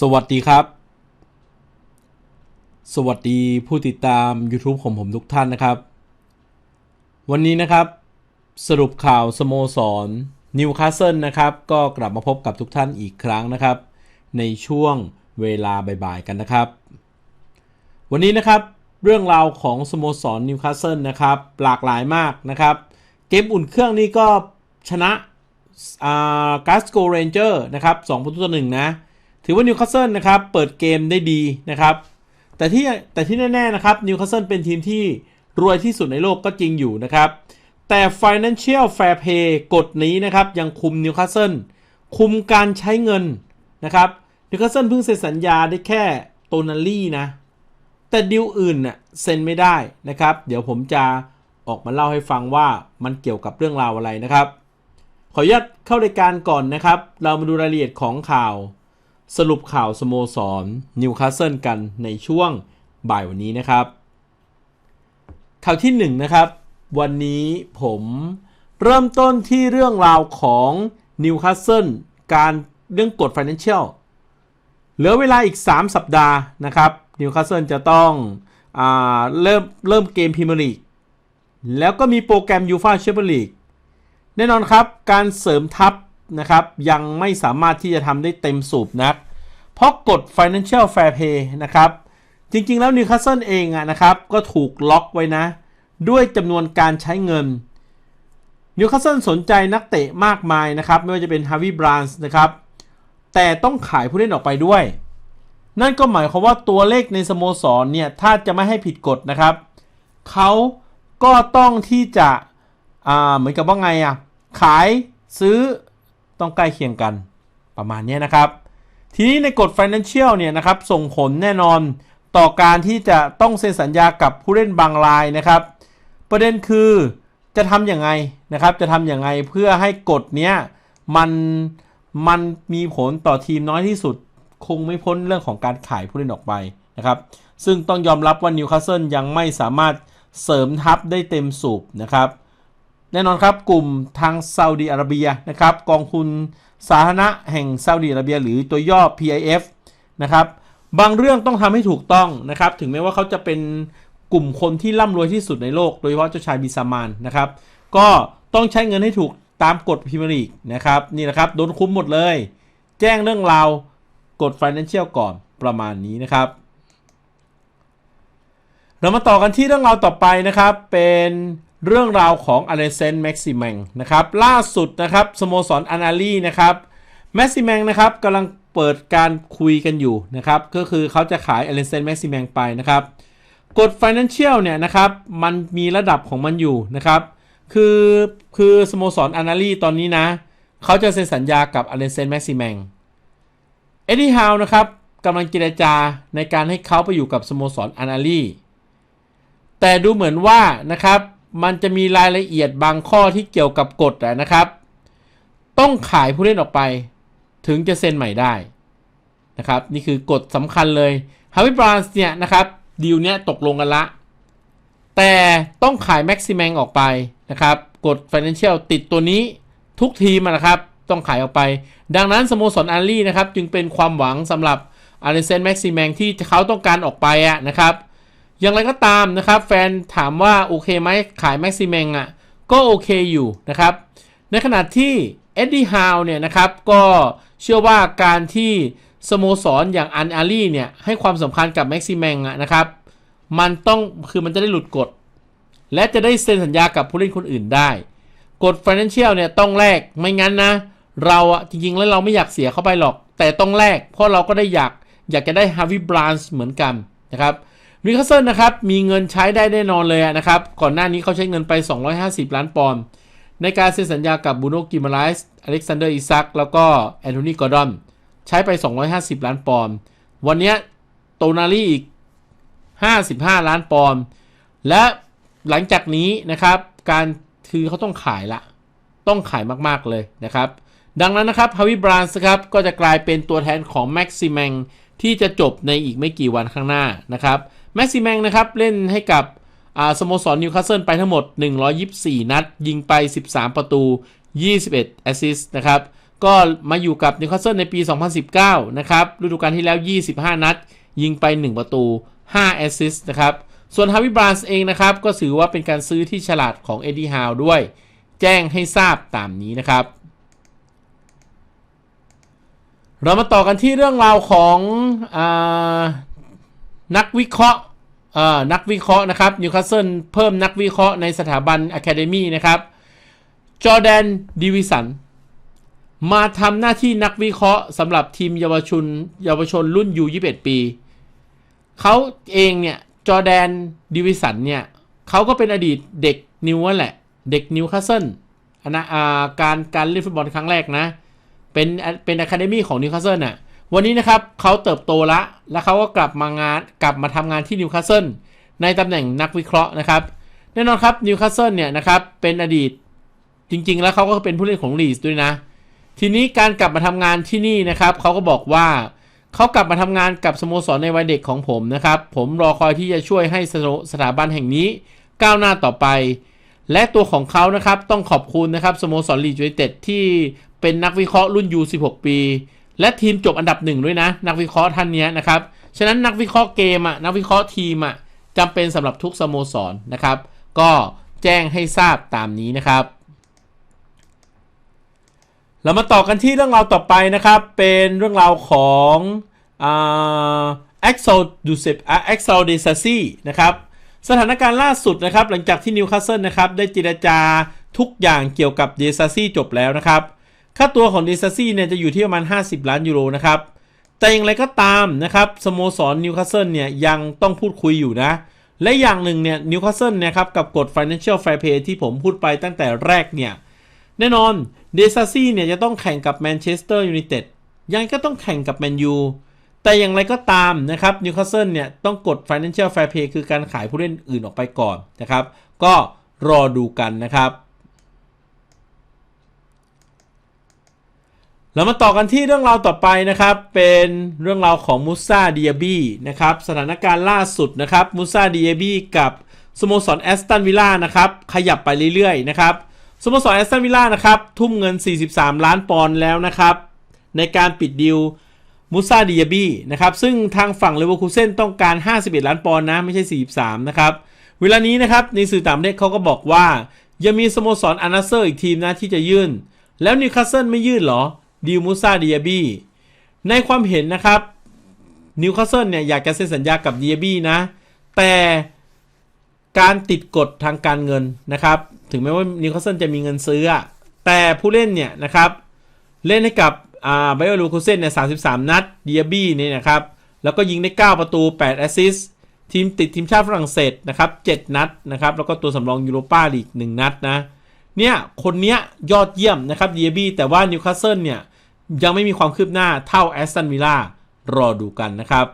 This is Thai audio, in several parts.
สวัสดีครับ สวัสดีผู้ติดตาม YouTube ของผมทุกท่านนะครับ วันนี้นะครับ สรุปข่าวสโมสรนิวคาสเซิลนะครับ ก็กลับมาพบกับทุกท่านอีกครั้งนะครับ ในช่วงเวลาบ่ายๆกันนะครับ วันนี้นะครับเรื่องราวของสโมสรนิวคาสเซิลนะครับ หลากหลายมากนะครับ เกมอุ่นเครื่องนี้ก็ชนะกาสโกเรนเจอร์นะครับ2ประตูต่อหนึ่งนะ ถือว่านิวคาสเซิลนะครับเปิดเกมได้ดีนะครับ แต่ที่แต่ที่แน่ๆนะครับนิวคาสเซิลเป็นทีมที่รวยที่สุดในโลกก็จริงอยู่นะครับ แต่ Financial Fair Play กฎนี้นะครับยังคุมนิวคาสเซิลคุมการใช้เงินนะครับนิวคาสเซิลเพิ่งเซ็นสัญญาได้แค่โตนาลี่นะ แต่ดิวอื่นน่ะเซ็นไม่ได้นะครับ เดี๋ยวผมจะออกมาเล่าให้ฟังว่ามันเกี่ยวกับเรื่องราวอะไรนะครับ ขออนุญาตเข้ารายการก่อนนะครับ เรามาดูรายละเอียดของข่าว สรุปข่าวสโมสรนิวคาสเซิลกันในช่วงบ่ายวันนี้นะครับ ข่าวที่1นนะครับ วันนี้ผมเริ่มต้นที่เรื่องราวของนิวคาสเซิลการเรื่องกฎ Financial เหลือเวลาอีก 3 สัปดาห์นะครับนิวคาสเซิลจะต้องอเริ่มเริ่มเกมพรีเมียร์ลีกแล้วก็มีโปรแกรมยูฟาแชมเปี้ยนลีกแน่นอนครับ การเสริมทัพ นะครับ ยังไม่สามารถที่จะทำได้เต็มสูบนัก เพราะกฎ Financial Fair Play นะครับ จริงๆแล้วนิวคาสเซิลเองอะนะครับ ก็ถูกล็อกไว้นะ ด้วยจำนวนการใช้เงินนิวคาสเซิลสนใจนักเตะมากมายนะครับ ไม่ว่าจะเป็นฮาวิบรานส์นะครับ แต่ต้องขายผู้เล่นออกไปด้วย นั่นก็หมายความว่าตัวเลขในสโมสรเนี่ย ถ้าจะไม่ให้ผิดกฎนะครับ เขาก็ต้องที่จะเหมือนกับว่าไงอะขายซื้อ ต้องใกล้เคียงกันประมาณนี้นะครับ ทีนี้ในกฎ Financial เนี่ยนะครับส่งผลแน่นอนต่อการที่จะต้องเซ็นสัญญากับผู้เล่นบางรายนะครับ ประเด็นคือจะทำอย่างไงนะครับ จะทำอย่างไงเพื่อให้กฎเนี้ยมันมันมีผลต่อทีมน้อยที่สุด คงไม่พ้นเรื่องของการขายผู้เล่นออกไปนะครับ ซึ่งต้องยอมรับว่านิวคาสเซิลยังไม่สามารถเสริมทัพได้เต็มสูบนะครับ แน่นอนครับกลุ่มทางซาอุดีอาระเบียนะครับกองทุนสาธารณะแห่งซาอุดีอาระเบีย หรือตัวย่อ PIF นะครับบางเรื่องต้องทำให้ถูกต้องนะครับถึงแม้ว่าเขาจะเป็นกลุ่มคนที่ร่ำรวยที่สุดในโลก โดยเฉพาะเจ้าชายบิซามานนะครับก็ต้องใช้เงินให้ถูกตามกฎพรีเมียร์ลีกนะครับนี่นะครับโดนคุ้มหมดเลย แจ้งเรื่องราวกฎ Financial ก่อนประมาณนี้นะครับ เรามาต่อกันที่เรื่องราวต่อไปนะครับเป็น เรื่องราวของอเลเซนแม็กซิมังนะครับล่าสุดนะครับสโมสรอานาลีนะครับแม็กซิมังนะครับกำลังเปิดการคุยกันอยู่นะครับก็คือเขาจะขายอเลเซนแม็กซิมังไปนะครับกฎ Financial เนี่ยนะครับมันมีระดับของมันอยู่นะครับคือคือสโมสรอานาลีตอนนี้นะเขาจะเซ็นสัญญากับอเลเซนแม็กซิมังเอ็ดดี้ฮาวนะครับกำลังเจรจาในการให้เขาไปอยู่กับสโมสรอานาลีแต่ดูเหมือนว่านะครับ มันจะมีรายละเอียดบางข้อที่เกี่ยวกับกฎนะครับ ต้องขายผู้เล่นออกไป ถึงจะเซ็นใหม่ได้นะครับ นี่คือกฎสำคัญเลยฮาวิบรานส์เนี่ยนะครับดีลเนี้ยตกลงกันละ แต่ต้องขายแม็กซิมังออกไปนะครับ กฎ Financial ติดตัวนี้ทุกทีมนะครับ ต้องขายออกไป ดังนั้นสโมสรอารีนะครับ จึงเป็นความหวังสำหรับอาริเซนแม็กซิมังที่เขาต้องการออกไปอะนะครับ อย่างไรก็ตามนะครับ แฟนถามว่าโอเคไหมขายแม็กซิมังอะก็โอเคอยู่นะครับ ในขณะที่เอ็ดดี้ฮาวเนี่ยนะครับก็เชื่อว่าการที่สโมสรออย่างอันอารีเนี่ยให้ความสำคัญกับแม็กซิมังอะนะครับ มันต้องคือมันจะได้หลุดกฎ และจะได้เซ็นสัญญากับผู้เล่นคนอื่นได้ กฎ Financial เนี่ยต้องแลกไม่งั้นนะ เราอะจริงๆ แล้วเราไม่อยากเสียเข้าไปหรอก แต่ต้องแลกเพราะเราก็ได้อยากอยากจะได้ Harvey Barnes เหมือนกันนะครับ นิวคาสเซิลนะครับมีเงินใช้ได้แน่นอนเลยนะครับ ก่อนหน้านี้เขาใช้เงินไป 250 ล้านปอนด์ในการเซ็นสัญญากับบูโนกิมาไลส์อเล็กซานเดอร์อิซักแล้วก็แอนโทนีกอร์ดอนใช้ไป 250 ล้านปอนด์วันนี้โตนาลีอีก 55 ล้านปอนด์และหลังจากนี้นะครับ การคือเขาต้องขายละ ต้องขายมากๆเลยนะครับ ดังนั้นนะครับฮาวิบรานส์ครับก็จะกลายเป็นตัวแทนของแม็กซิมังที่จะจบในอีกไม่กี่วันข้างหน้านะครับ แม็กซิมังนะครับ เล่นให้กับสโมสรนิวคาสเซิลไปทั้งหมด 124 นัด ยิงไป 13 ประตู 21 แอสซิสต์นะครับ ก็มาอยู่กับนิวคาสเซิลในปี 2019 นะครับฤดูกาลที่แล้ว 25 นัด ยิงไป 1 ประตู 5 แอสซิสต์นะครับ ส่วนฮาวิบรานส์เองนะครับ ก็ถือว่าเป็นการซื้อที่ฉลาดของเอ็ดดี้ฮาวด้วย แจ้งให้ทราบตามนี้นะครับ เรามาต่อกันที่เรื่องราวของอ นักวิเคราะห์นักวิเคราะห์นะครับนิวคาสเซิลเพิ่มนักวิเคราะห์ในสถาบันอะคาเดมีนะครับจอแดนดิวิสันมาทำหน้าที่นักวิเคราะห์สำหรับทีมเยาวชนเยาวชนรุ่นยู21 ปี เขาเองเนี่ยจอแดนดิวิสันเนี่ยเขาก็เป็นอดีตเด็กนิวแหละ เด็กนิวคาสเซิลนะการการเล่นฟุตบอลครั้งแรกนะ เป็นเป็นอะคาเดมี่ของนิวคาสเซิลน่ะ วันนี้นะครับเขาเติบโตละ แล้วเขาก็กลับมางานกลับมาทำงานที่นิวคาสเซิลในตำแหน่งนักวิเคราะห์นะครับ แน่นอนครับนิวคาสเซิลเนี่ยนะครับเป็นอดีตจริง ๆ แล้วเขาก็เป็นผู้เล่นของลีสด้วยนะ ทีนี้การกลับมาทำงานที่นี่นะครับเขาก็บอกว่าเขากลับมาทำงานกับสโมสรในวัยเด็กของผมนะครับ ผมรอคอยที่จะช่วยให้สถาบันแห่งนี้ก้าวหน้าต่อไป และตัวของเขานะครับต้องขอบคุณนะครับสโมสรลีจูเนเต็ดที่เป็นนักวิเคราะห์รุ่นยู16 ปี และทีมจบอันดับหนึ่งด้วยนะ นักวิเคราะห์ท่านนี้นะครับ ฉะนั้นนักวิเคราะห์เกมอะนักวิเคราะห์ทีมอะจำเป็นสำหรับทุกสโมสรนะครับ ก็แจ้งให้ทราบตามนี้นะครับ เรามาต่อกันที่เรื่องราวต่อไปนะครับ เป็นเรื่องราวของเอ็กโซดูเซปเอ็กโซเดซซีนะครับสถานการณ์ล่าสุดนะครับ หลังจากที่นิวคาสเซิลนะครับ ได้เจรจาทุกอย่างเกี่ยวกับเดซาซีจบแล้วนะครับ ค่าตัวของดิซซี่เนี่ยจะอยู่ที่ประมาณ 50 ล้านยูโรนะครับ แต่อย่างไรก็ตามนะครับสโมสรนิวคาสเซิลเนี่ยยังต้องพูดคุยอยู่นะ และอย่างหนึ่งเนี่ยนิวคาสเซิลนะครับกับกฎ Financial Fair Play ที่ผมพูดไปตั้งแต่แรกเนี่ยแน่นอนเดซาซี่เนี่ยจะต้องแข่งกับแมนเชสเตอร์ยูไนเต็ดยังก็ต้องแข่งกับแมนยูแต่อย่างไรก็ตามนะครับนิวคาสเซิลเนี่ยต้องกด Financial Fair Play คือการขายผู้เล่นอื่นออกไปก่อนนะครับ ก็รอดูกันนะครับ เรามาต่อกันที่เรื่องราวต่อไปนะครับ เป็นเรื่องราวของมูซาดิอาบีนะครับสถานการณ์ล่าสุดนะครับมูซาดิอาบีกับสโมสรแอสตันวิลล่านะครับขยับไปเรื่อยๆนะครับสโมสรแอสตันวิลล่านะครับทุ่มเงิน 43 ล้านปอนด์แล้วนะครับ ในการปิดดิวมูซาดิอาบีนะครับซึ่งทางฝั่งเลเวอร์คูเซนต้องการ 51 ล้านปอนด์นะไม่ใช่ 43 นะครับเวลานี้นะครับในสื่อต่างประเทศเขาก็บอกว่า ยังมีสโมสรอานาเซอร์อีกทีมนะที่จะยื่น แล้วนิวคาสเซิลไม่ยื่นหรอ ดิวมูซาเดียบี้ในความเห็นนะครับนิวคาสเซิลเนี่ยอยากจะเซ็นสัญญากับเดียบี้นะ แต่การติดกฎทางการเงินนะครับ ถึงแม้ว่านิวคาสเซิลจะมีเงินซื้อ แต่ผู้เล่นเนี่ยนะครับ เล่นให้กับอ่าไบโอลูคูเซนเนี่ย33นัดเดียบี้เนี่ยนะครับ แล้วก็ยิงได้ 9 ประตู 8 แอสซิสต์ทีมติดทีมชาติฝรั่งเศสนะครับ 7 นัดนะครับ แล้วก็ตัวสำรองยูโรปาลีก 1 นัดนะ เนี่ย คนเนี้ยยอดเยี่ยมนะครับเดียบี้แต่ว่านิวคาสเซิลเนี่ย ยังไม่มีความคืบหน้าเท่าแอสตันวิลล่ารอดูกันนะครับ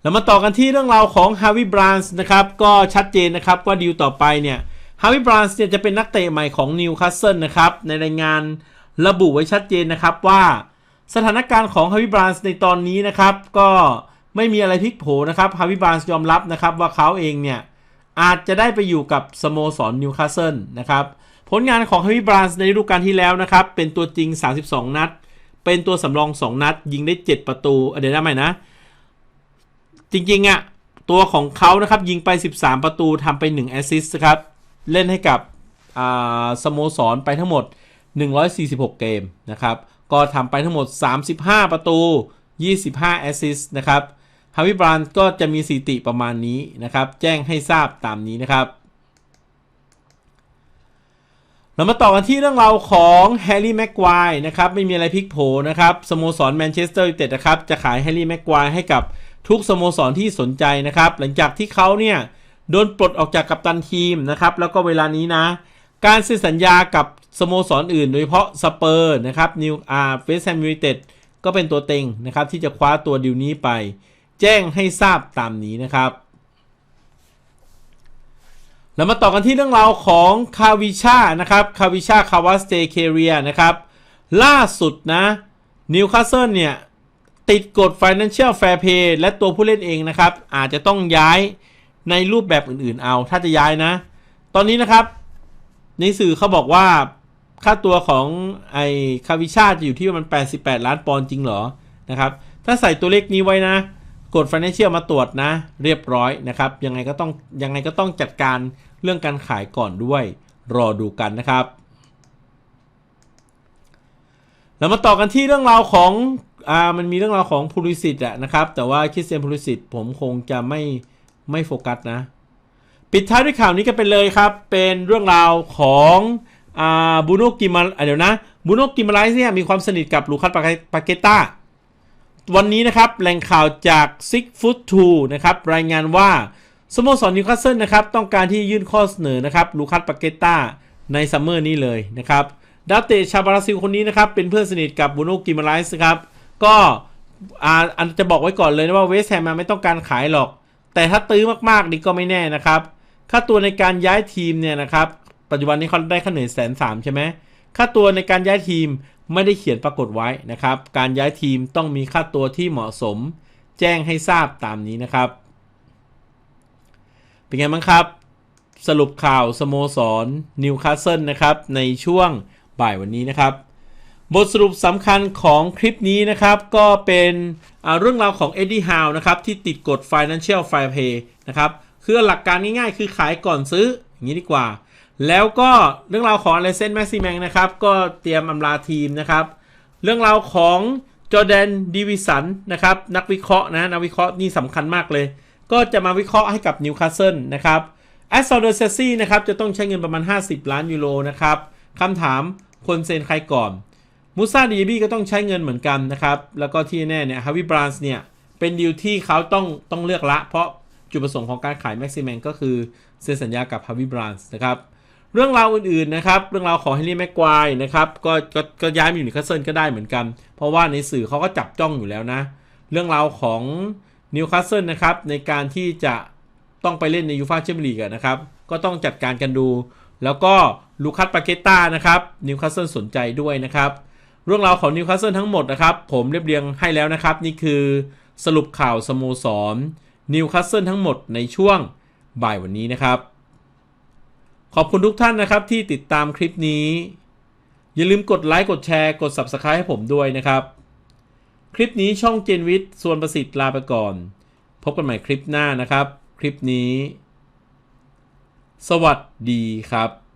เรามาต่อกันที่เรื่องราวของฮาวิบรานส์นะครับ ก็ชัดเจนนะครับว่าดีลต่อไปเนี่ยฮาวิบรานส์เนี่ยจะเป็นนักเตะใหม่ของนิวคาสเซิลนะครับ ในรายงานระบุไว้ชัดเจนนะครับว่าสถานการณ์ของฮาวิบรานส์ในตอนนี้นะครับ ก็ไม่มีอะไรพลิกโผนะครับฮาวิบรานส์ยอมรับนะครับว่าเขาเองเนี่ยอาจจะได้ไปอยู่กับสโมสรนิวคาสเซิลนะครับ ผลงานของเฮมิบรานส์ในฤดูกาลที่แล้วนะครับ เป็นตัวจริง 32 นัด เป็นตัวสำรอง 2 นัด ยิงได้ 7 ประตูเดี๋ยวนะใหม่นะ จริงๆอะ่ะตัวของเขานะครับ ยิงไป 13 ประตูทำไป 1 แอสซิสต์ครับ เล่นให้กับสโมสรไปทั้งหมด 146 เกมนะครับ ก็ทำไปทั้งหมด 35 ประตู 25 แอสซิสต์นะครับฮาวิบรานก็จะมีสถิติประมาณนี้นะครับ แจ้งให้ทราบตามนี้นะครับ เรามาต่อกันที่เรื่องราวของแฮร์รี่แม็กควายนะครับไม่มีอะไรพลิกโผนะครับสโมสรแมนเชสเตอร์ยูไนเต็ดนะครับจะขายแฮร์รี่แม็กควายให้กับทุกสโมสรที่สนใจนะครับหลังจากที่เขาเนี่ยโดนปลดออกจากกัปตันทีมนะครับแล้วก็เวลานี้นะ การเซ็นสัญญากับสโมสรออื่น โดยเฉพาะสเปอร์นะครับนิวอาร์เฟสแฮมยูไนเต็ดก็เป็นตัวเต็งนะครับที่จะคว้าตัวดิวนี้ไป แจ้งให้ทราบตามนี้นะครับ แล้วมาต่อกันที่เรื่องราวของคาวิชานะครับคาวิชาคาวาสเตเคเรียนะครับ ล่าสุดนะนิวคาสเซิลเนี่ย ติดกฎ Financial Fair Play และตัวผู้เล่นเองนะครับ อาจจะต้องย้ายในรูปแบบอื่นๆเอา ถ้าจะย้ายนะ ตอนนี้นะครับ ในสื่อเขาบอกว่าค่าตัวของไอคาวิชาจะอยู่ที่ประมาณ 88 ล้านปอนด์จริงเหรอนะครับ ถ้าใส่ตัวเลขนี้ไว้นะ กด Financial มาตรวจนะ เรียบร้อยนะครับยังไงก็ต้องยังไงก็ต้องจัดการเรื่องการขายก่อนด้วย รอดูกันนะครับแล้วมาต่อกันที่เรื่องราวของอ่ามันมีเรื่องราวของพูลิสิตอะนะครับ แต่ว่าคริสเตียนพูลิสิตผมคงจะไม่ไม่โฟกัสนะ ปิดท้ายด้วยข่าวนี้กันไปเลยครับ เป็นเรื่องราวของอ่าบูโนกิมาเดี๋ยวนะบูโนกิมาไลส์เนี่ยมีความสนิทกับลูคัสปาเกต้า วันนี้นะครับแหล่งข่าวจาก Six Foot Two นะครับรายงานว่าสโมสรนิวคาสเซิลนะครับต้องการที่ยื่นข้อเสนอนะครับลูคัสปาเกต้าในซัมเมอร์นี้เลยนะครับดาวเตะชาบราซิลคนนี้นะครับเป็นเพื่อนสนิทกับบูโนกิมาไลส์ครับก็อันจะบอกไว้ก่อนเลยนะว่าเวสแฮมไม่ต้องการขายหรอก แต่ถ้าตื้อมากๆนี่ก็ไม่แน่นะครับค่าตัวในการย้ายทีมเนี่ยนะครับปัจจุบันนี้เขาได้ค่าเหนื่อยแสนสามใช่ไหมค่าตัวในการย้ายทีม ไม่ได้เขียนปรากฏไว้นะครับ การย้ายทีมต้องมีค่าตัวที่เหมาะสม แจ้งให้ทราบตามนี้นะครับ เป็นไงบ้างครับ สรุปข่าวสโมสรนิวคาสเซิลนะครับ ในช่วงบ่ายวันนี้นะครับ บทสรุปสำคัญของคลิปนี้นะครับ ก็เป็นเรื่องราวของเอ็ดดี้ฮาวนะครับที่ติดกฎ Financial Fair Play นะครับคือหลักการง่ายๆ คือขายก่อนซื้ออย่างนี้ดีกว่า แล้วก็เรื่องราวของอเลเซนแม็กซิแมงนะครับ ก็เตรียมอำลาทีมนะครับ เรื่องราวของจอแดนดิวิสันนะครับ นักวิเคราะห์นะนักวิเคราะห์นี่สำคัญมากเลย ก็จะมาวิเคราะห์ให้กับนิวคาสเซิลนะครับแอสซอลเดอร์เซซี่นะครับ จะต้องใช้เงินประมาณ 50 ล้านยูโรนะครับคำถามคนเซ็นใครก่อนมูซาดีบี้ก็ต้องใช้เงินเหมือนกันนะครับ แล้วก็ที่แน่เนี่ยฮาวิบรานส์เนี่ยเป็นดีลที่เขาต้องต้องเลือกละ เพราะจุดประสงค์ของการขายแม็กซิแมงก็คือเซ็นสัญญากับฮาวิบรานส์นะครับ เรื่องราวอื่นๆนะครับ เรื่องราวของเฮนรี่แม็กควายนะครับก็ก็ก็ย้ายมาอยู่นิวคาสเซิลก็ได้เหมือนกัน เพราะว่าในสื่อเขาก็จับจ้องอยู่แล้วนะ เรื่องราวของนิวคาสเซิลนะครับในการที่จะต้องไปเล่นในยูฟาแชมเปี้ยนลีกอะนะครับก็ต้องจัดการกันดู แล้วก็ลูคัสปาเกต้านะครับนิวคาสเซิลสนใจด้วยนะครับเรื่องราวของนิวคาสเซิลทั้งหมดนะครับผมเรียบเรียงให้แล้วนะครับ นี่คือสรุปข่าวสโมสรนิวคาสเซิลทั้งหมดในช่วงบ่ายวันนี้นะครับ ขอบคุณทุกท่านนะครับที่ติดตามคลิปนี้ อย่าลืมกดไลค์กดแชร์กด Subscribe ให้ผมด้วยนะครับ คลิปนี้ช่องเจนวิทย์ส่วนประสิทธิ์ลาไปก่อน พบกันใหม่คลิปหน้านะครับ คลิปนี้ สวัสดีครับ